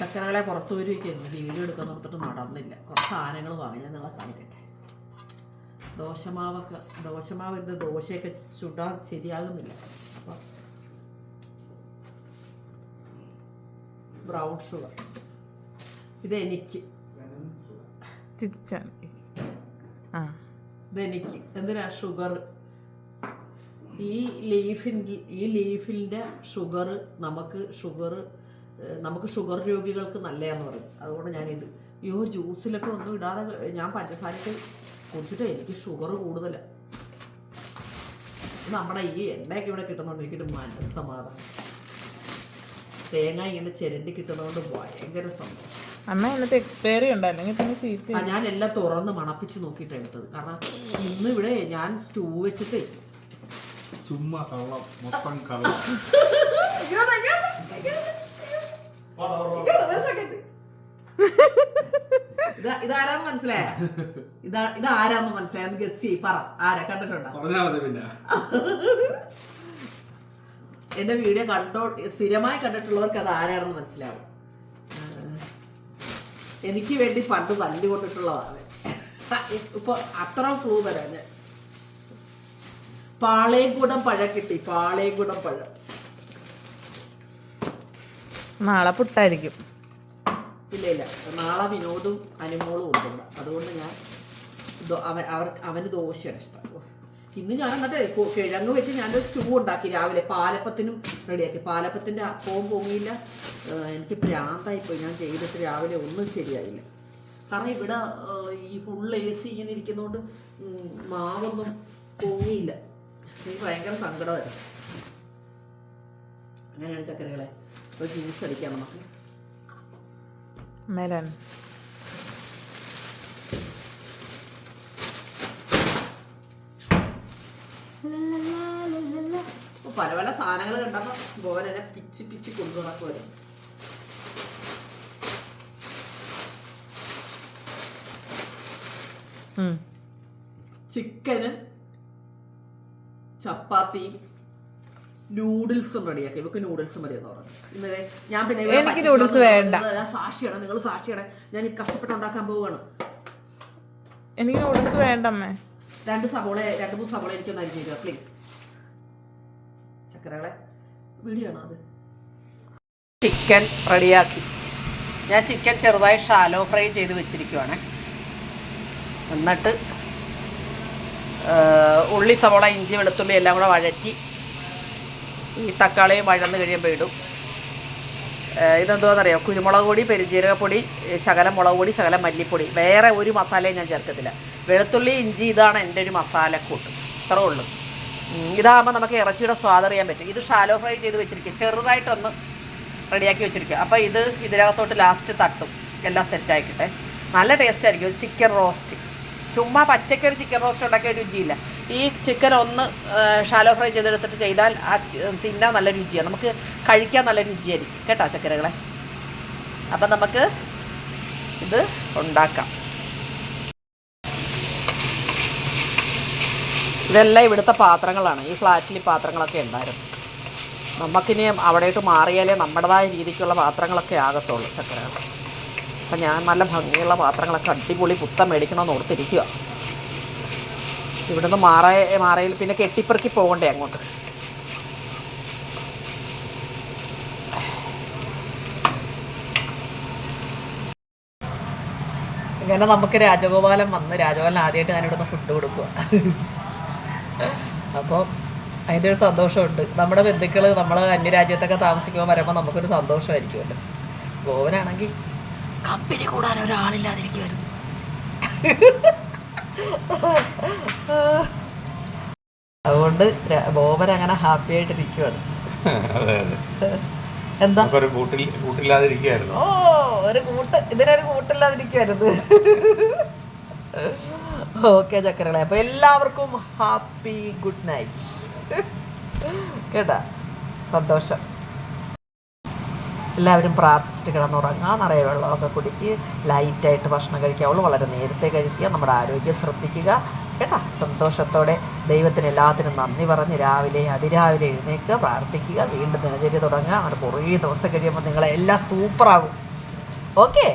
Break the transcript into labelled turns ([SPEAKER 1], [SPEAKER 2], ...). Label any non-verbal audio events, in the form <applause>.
[SPEAKER 1] ചക്കരകളെ പുറത്തു വരികയായിരുന്നു വീഡിയോ എടുക്കാൻ നിർത്തിട്ട് നടന്നില്ല. കുറച്ച് സാധനങ്ങൾ വാങ്ങി. ഞാൻ നിങ്ങളെ കാണിക്കട്ടെ. ദോശമാവൊക്കെ ദോശമാവിന്റെ ദോശയൊക്കെ ചുടാൻ ശരിയാകുന്നില്ല. അപ്പം ബ്രൗൺ ഷുഗർ ഇത് എനിക്ക് ഇതെനിക്ക്. എന്തിനാ ഷുഗർ ഈ ലീഫിന്റെ ഈ ലീഫിന്റെ ഷുഗർ നമുക്ക് ഷുഗർ നമുക്ക് ഷുഗർ രോഗികൾക്ക് നല്ലതെന്ന് പറയും. അതുകൊണ്ട് ഞാനിത് അയ്യോ ജ്യൂസിലൊക്കെ ഒന്നും ഇടാതെ ഞാൻ പഞ്ചസാരക്ക് കുടിച്ചിട്ട് എനിക്ക് ഷുഗർ കൂടുതലാണ് നമ്മുടെ ഈ എണ്ണയൊക്കെ ഇവിടെ കിട്ടുന്നതുകൊണ്ട് എനിക്കൊരു മനസ്സമാധാനം. തേങ്ങ ഇങ്ങനെ ചിരണ്ടി കിട്ടുന്നതുകൊണ്ട് ഭയങ്കര സന്തോഷം.
[SPEAKER 2] അമ്മ ഇന്നത്തെ എക്സ്പയറി പിന്നെ ചീത്ത
[SPEAKER 1] ഞാൻ എല്ലാം തുറന്ന് മണപ്പിച്ച് നോക്കിയിട്ട് എടുത്തത്. കാരണം ഇന്ന് ഇവിടെ ഞാൻ സ്റ്റൂ വെച്ചിട്ട്
[SPEAKER 3] ചുമ്മാ കള്ളം. മൊത്തം കള്ളം. <laughs>
[SPEAKER 1] ഇതാരാന്ന് മനസ്സിലായ? ഇതാ ഇതാരാന്ന് മനസ്സിലായെന്ന് ഗസ് ചെയ്യ് പറ. ആരാ? കണ്ടിട്ടുണ്ടോ?
[SPEAKER 3] പറഞ്ഞാ മതി പിന്നെ.
[SPEAKER 1] എന്റെ വീഡിയോ കണ്ടോ സ്ഥിരമായി കണ്ടിട്ടുള്ളവർക്ക് അത് ആരാണെന്ന് മനസ്സിലാവും. എനിക്ക് വേണ്ടി പണ്ട് തല്ലി കൊണ്ടിട്ടുള്ളതാണ് ഇപ്പൊ അത്ര ഫ്ലൂ തരാം ഞാൻ. പാളയംകുടം പഴം കിട്ടി പാളയംകുടം പഴം.
[SPEAKER 2] നാളെ പുട്ടായിരിക്കും.
[SPEAKER 1] ഇല്ല ഇല്ല നാളെ വിനോദും അനുമോളും ഉണ്ട് അതുകൊണ്ട് ഞാൻ അവൻ അവർ അവന് ദോശയാണ് ഇഷ്ടം. ഇന്ന് ഞാൻ എന്നിട്ട് കിഴങ്ങ് വെച്ച് ഞാൻ സ്റ്റൂ ഉണ്ടാക്കി രാവിലെ. പാലപ്പത്തിനും റെഡിയാക്കി. പാലപ്പത്തിന്റെ അപ്പവും പൊങ്ങിയില്ല. എനിക്ക് പ്രാന്തായിപ്പോയി. ഞാൻ ചെയ്തിട്ട് രാവിലെ ഒന്നും ശരിയായില്ല. കാരണം ഇവിടെ ഈ ഫുൾ എ സി ഇങ്ങനെ ഇരിക്കുന്നതുകൊണ്ട് മാവൊന്നും പൊങ്ങിയില്ല. എനിക്ക് ഭയങ്കര സങ്കടമായിരുന്നു. അങ്ങനെയാണ് ചക്കരകളെ. ഒരു ജ്യൂസ് അടിക്കാം നമുക്ക്.
[SPEAKER 2] മെലൻ.
[SPEAKER 1] പല പല സാധനങ്ങൾ കണ്ടപ്പോ ഗോവനെ പിച്ച് പിച്ചി കൊണ്ടു നടക്കുമായിരുന്നു. ചിക്കനും ചപ്പാത്തിയും നൂഡിൽസും റെഡിയാക്കി ഇവക്ക് നൂഡിൽസ് മതി എന്ന് പറഞ്ഞു. ഇന്നലെ ഞാൻ പിന്നെ
[SPEAKER 2] എനിക്ക് നൂഡിൽസ് വേണ്ട.
[SPEAKER 1] സാക്ഷിയാണ്. നിങ്ങൾ സാക്ഷിയാണ്. ഞാൻ ഈ കഷ്ടപ്പെട്ട് ഉണ്ടാക്കാൻ പോവുകയാണ്
[SPEAKER 2] എനിക്ക് നൂഡിൽസ് വേണ്ട അമ്മേ.
[SPEAKER 1] രണ്ട് സവോള രണ്ട് മൂന്ന് സവോള എനിക്കൊന്ന് അരിഞ്ഞു തരിക പ്ലീസ് ചക്കരകളെ വീഡിയോ ആണോ അത്? ചിക്കൻ റെഡിയാക്കി. ഞാൻ ചിക്കൻ ചെറുതായി ഷാലോ ഫ്രൈ ചെയ്ത് വെച്ചിരിക്കുവാണ്. എന്നിട്ട് ഉള്ളി സവോള ഇഞ്ചി വെളുത്തുള്ളി എല്ലാം കൂടെ വഴറ്റി ഈ തക്കാളിയും വഴന്ന് കഴിയുമ്പോൾ ഇടും. ഇതെന്തോന്നറിയാം? കുരുമുളക് പൊടി പെരുജീരകപ്പൊടി ശകലം മുളക് പൊടി ശകലം മല്ലിപ്പൊടി. വേറെ ഒരു മസാലയും ഞാൻ ചേർക്കത്തില്ല. വെളുത്തുള്ളി ഇഞ്ചി ഇതാണ് എന്റെ ഒരു മസാലക്കൂട്ട്. ഇത്രേ ഉള്ളൂ. ഇതാകുമ്പോൾ നമുക്ക് ഇറച്ചിയുടെ സ്വാദറിയാൻ പറ്റും. ഇത് ഷാലോ ഫ്രൈ ചെയ്ത് വെച്ചിരിക്കുക. ചെറുതായിട്ടൊന്ന് റെഡിയാക്കി വെച്ചിരിക്കുക. അപ്പോൾ ഇത് ഇതിനകത്തോട്ട് ലാസ്റ്റ് തട്ടും. എല്ലാം സെറ്റാക്കിട്ടെ നല്ല ടേസ്റ്റ് ആയിരിക്കും. ചിക്കൻ റോസ്റ്റ് ചുമ്മാ പച്ചക്കൊരു ചിക്കൻ റോസ്റ്റ് ഉണ്ടാക്കിയ രുചിയില്ല. ഈ ചിക്കൻ ഒന്ന് ഷാലോ ഫ്രൈ ചെയ്തെടുത്തിട്ട് ചെയ്താൽ ആ തിന്നാൻ നല്ല രുചിയാണ് നമുക്ക് കഴിക്കാൻ നല്ല രുചിയായിരിക്കും. കേട്ടോ ചക്കരകളെ? അപ്പം നമുക്ക് ഇത് ഉണ്ടാക്കാം. ഇതെല്ലാം ഇവിടുത്തെ പാത്രങ്ങളാണ്. ഈ ഫ്ലാറ്റിൽ പാത്രങ്ങളൊക്കെ ഉണ്ടായിരുന്നു. നമുക്കിനി അവിടേട്ട് മാറിയാലേ നമ്മുടേതായ രീതിക്കുള്ള പാത്രങ്ങളൊക്കെ ആകത്തുള്ളൂ ചക്കരകൾ അപ്പം ഞാൻ നല്ല ഭംഗിയുള്ള പാത്രങ്ങളൊക്കെ അടിപൊളി പുത്തം മേടിക്കണമെന്ന് ഓർത്തിരിക്കുക ഇവിടുന്ന് മാറ മാറയിൽ പിന്നെ കെട്ടിപ്പെറുക്കി പോകണ്ടേ അങ്ങോട്ട്. ഇങ്ങനെ നമുക്ക് രാജഗോപാലൻ വന്ന് രാജഗോപാലൻ ആദ്യമായിട്ട് ഞാൻ ഇവിടുന്ന് ഫുഡ് കൊടുക്കുക അപ്പോൾ അതിന്റെ ഒരു സന്തോഷമുണ്ട്. നമ്മുടെ ബന്ധുക്കൾ നമ്മൾ അന്യരാജ്യത്തൊക്കെ താമസിക്കുമ്പോൾ വരുമ്പോൾ നമുക്കൊരു സന്തോഷമായിരിക്കുമല്ലോ. ഗോവനാണെങ്കിൽ കമ്പനി കൂടാൻ ഒരാളില്ലാതിരിക്കുമായിരുന്നു <laughs> അതുകൊണ്ട് ബോബൻ അങ്ങനെ ഹാപ്പി
[SPEAKER 3] ആയിട്ട് ഇരിക്കുവാണ്.
[SPEAKER 1] എന്താ?
[SPEAKER 3] നമുക്കൊരു കൂട്ടിൽ കൂട്ടില്ലാതിരിക്കുകയായിരുന്നു
[SPEAKER 1] ഓ ഒരു കൂട്ട് ഇതിനൊരു കൂട്ടില്ലാതിരിക്കുവായിരുന്നു ഓക്കെ ചക്കരകളെ. അപ്പൊ എല്ലാവർക്കും ഹാപ്പി ഗുഡ് നൈറ്റ്. കേട്ടാ? സന്തോഷം. എല്ലാവരും പ്രാർത്ഥിച്ചിട്ട് കിടന്നുറങ്ങുക നിറയെ വെള്ളമൊക്കെ കുടിക്കുക ലൈറ്റായിട്ട് ഭക്ഷണം കഴിക്കാവുള്ളൂ വളരെ നേരത്തെ കഴിക്കുക നമ്മുടെ ആരോഗ്യം ശ്രദ്ധിക്കുക കേട്ടാ? സന്തോഷത്തോടെ ദൈവത്തിന് എല്ലാത്തിനും നന്ദി പറഞ്ഞ് രാവിലെ അതിരാവിലെ എഴുന്നേൽക്കുക പ്രാർത്ഥിക്കുക വീണ്ടും ദിനചര്യ തുടങ്ങുക. അങ്ങനെ കുറേ ദിവസം കഴിയുമ്പോൾ നിങ്ങളെ എല്ലാം സൂപ്പറാകും ഓക്കെ